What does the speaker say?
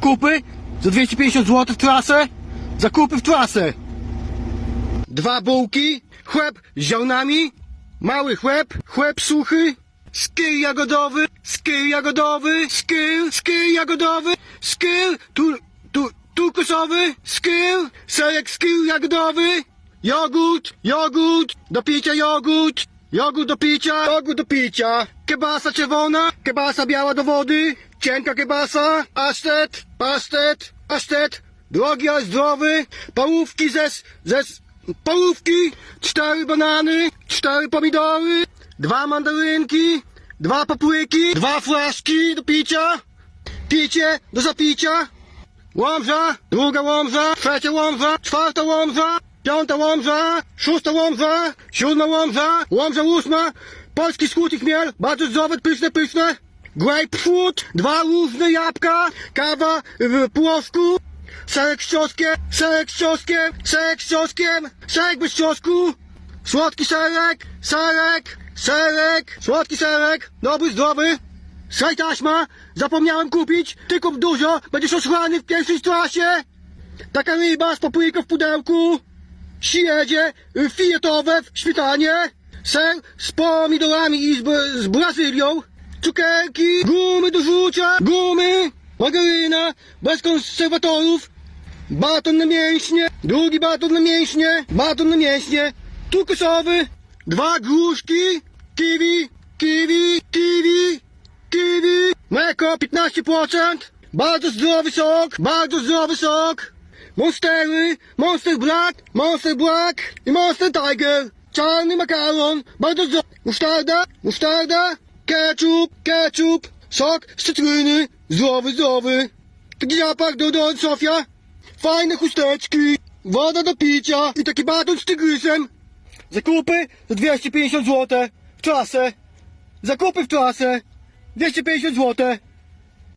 zakupy? Za 250 zł w trasę. Zakupy w trasę. Dwa bułki, chleb z ziarnami, mały chleb, chleb suchy, skyr jagodowy, skyr jagodowy, skyr, skyr jagodowy, skyr, tu, tu, turkusowy, skyr, serek skyr jagodowy, jogurt, jogurt, do picia jogurt, jogurt do picia, jogurt do picia, kebasa czerwona, kebasa biała do wody, cienka kebasa, pasztet, pasztet, pasztet, drogi, ale zdrowy, pałówki ze, ze, Połówki, cztery banany, cztery pomidory, dwa mandarynki, dwa papryki, dwa flaszki do picia, picie do zapicia, łomża, druga łomża, trzecia łomża, czwarta łomża, piąta łomża, szósta łomża, siódma łomża, łomża ósma, polski skrót i chmiel, bardzo zdrowe, pyszne, pyszne, grapefruit, dwa różne jabłka, kawa w płosku, Serek z cioskiem, serek z cioskiem, serek z cioskiem, serek bez ciosku, słodki serek, serek, serek, słodki serek, dobry, zdrowy, Saj taśma, zapomniałem kupić, ty kup dużo, będziesz osłany w pierwszej klasie. Taka ryba z papryką w pudełku, śledzie y, fietowe w śmietanie, ser z pomidorami i z, z Brazylią, cukierki, gumy do rzucia, gumy, margaryna, bez konserwatorów, baton na mięśnie, drugi baton na mięśnie, baton na mięśnie, turkusowy, dwa gruszki, kiwi, kiwi, kiwi, kiwi, mleko 15%, bardzo zdrowy sok, bardzo zdrowy sok, monstery, monster black, monster black i monster tiger, czarny makaron, bardzo zdrowy, musztarda, musztarda, ketchup, ketchup, sok z cytryny, zdrowy, zdrowy, taki zapach do, do Sofia, fajne chusteczki, woda do picia i taki baton z tygrysem. Zakupy za 250 zł w trasę. Zakupy w trasę 250 zł.